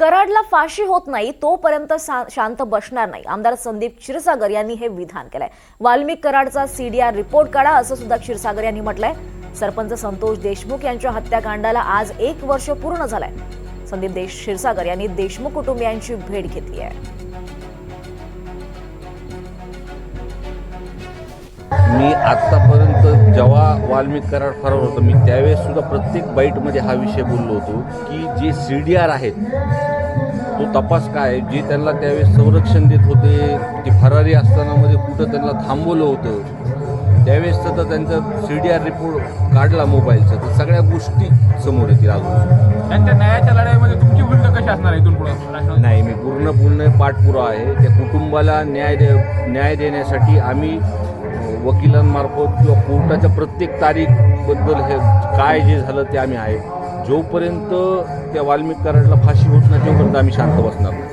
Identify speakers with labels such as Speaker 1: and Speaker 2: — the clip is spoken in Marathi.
Speaker 1: कराडला फाशी होत नाही तोपर्यंत शांत बसणार नाही. आमदार संदीप क्षीरसागर यांनी हे विधान केलंय. वाल्मिक कराडचा सीडीआर रिपोर्ट काढा असं सुद्धा क्षीरसागर यांनी म्हटलंय. सरपंच संतोष देशमुख यांच्या हत्याकांडाला आज एक वर्ष पूर्ण झालंय. संदीप देश क्षीरसागर यांनी देशमुख कुटुंबियांची भेट घेतली आहे.
Speaker 2: मी आत्तापर्यंत जेव्हा वाल्मिक कराड फरार होतो मी त्यावेळेस सुद्धा प्रत्येक बाईटमध्ये हा विषय बोललो होतो की जे सी डी आर आहेत तो तपास काय? जे त्यांना त्यावेळेस संरक्षण देत होते ते फरारी असताना मध्ये कुठं त्यांना थांबवलं होतं त्यावेळेस तर त्यांचा सी डी आर रिपोर्ट काढला मोबाईलचा तर सगळ्या गोष्टी समोर येतील अजून.
Speaker 3: त्यांच्या न्यायाच्या लढाईमध्ये तुमची भूमिका कशी असणार इथून पुढे?
Speaker 2: नाही मी पूर्ण पूर्ण पाठपुरावा आहे. त्या कुटुंबाला न्याय दे न्याय देण्यासाठी आम्ही वकिलांमार्फत किंवा कोर्टाच्या प्रत्येक तारीखबद्दल हे काय जे झालं ते आम्ही आहे. जोपर्यंत त्या वाल्मिक कराडला फाशी होत नाही तोपर्यंत आम्ही शांत बसणार नाही.